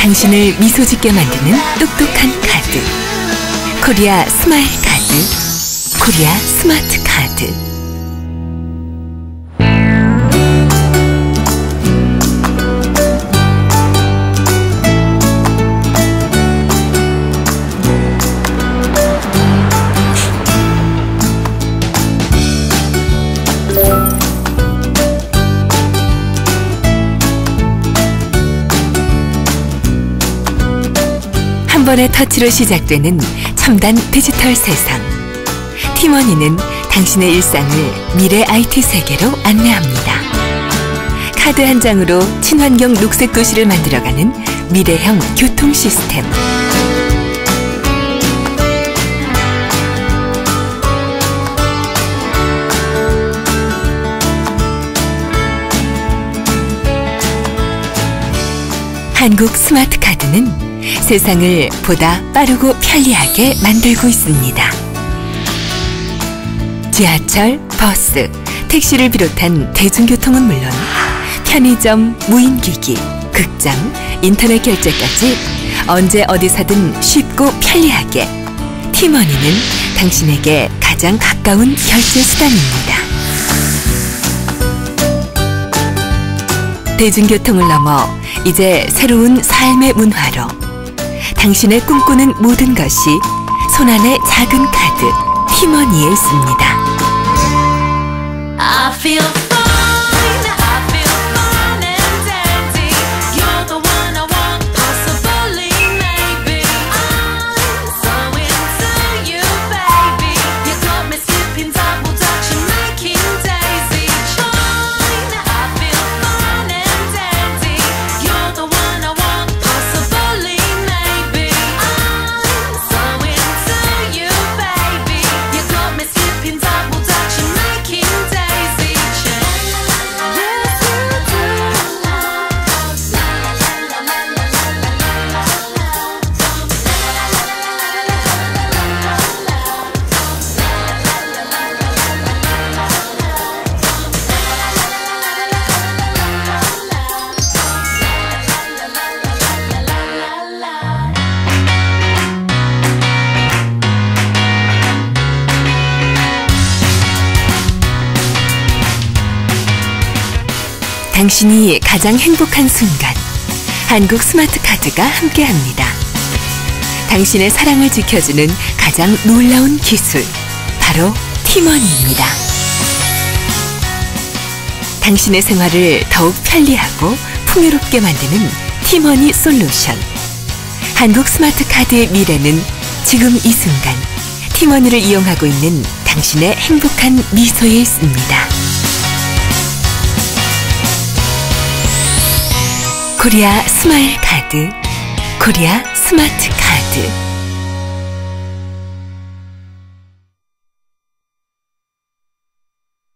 당신을 미소 짓게 만드는 똑똑한 카드. 코리아 스마일 카드. 코리아 스마트 카드. 번의 터치로 시작되는 첨단 디지털 세상. 팀원이는 당신의 일상을 미래 IT 세계로 안내합니다. 카드 한 장으로 친환경 녹색 도시를 만들어가는 미래형 교통 시스템. 한국 스마트 카드는 세상을 보다 빠르고 편리하게 만들고 있습니다. 지하철, 버스, 택시를 비롯한 대중교통은 물론 편의점, 무인기기, 극장, 인터넷 결제까지 언제 어디서든 쉽고 편리하게 티머니는 당신에게 가장 가까운 결제 수단입니다. 대중교통을 넘어 이제 새로운 삶의 문화로 당신의 꿈꾸는 모든 것이 손안의 작은 카드 티머니에 있습니다. 당신이 가장 행복한 순간 한국 스마트 카드가 함께합니다. 당신의 사랑을 지켜주는 가장 놀라운 기술 바로 티머니입니다. 당신의 생활을 더욱 편리하고 풍요롭게 만드는 티머니 솔루션. 한국 스마트 카드의 미래는 지금 이 순간 티머니를 이용하고 있는 당신의 행복한 미소에 있습니다. 코리아 스마일 카드, 코리아 스마트 카드.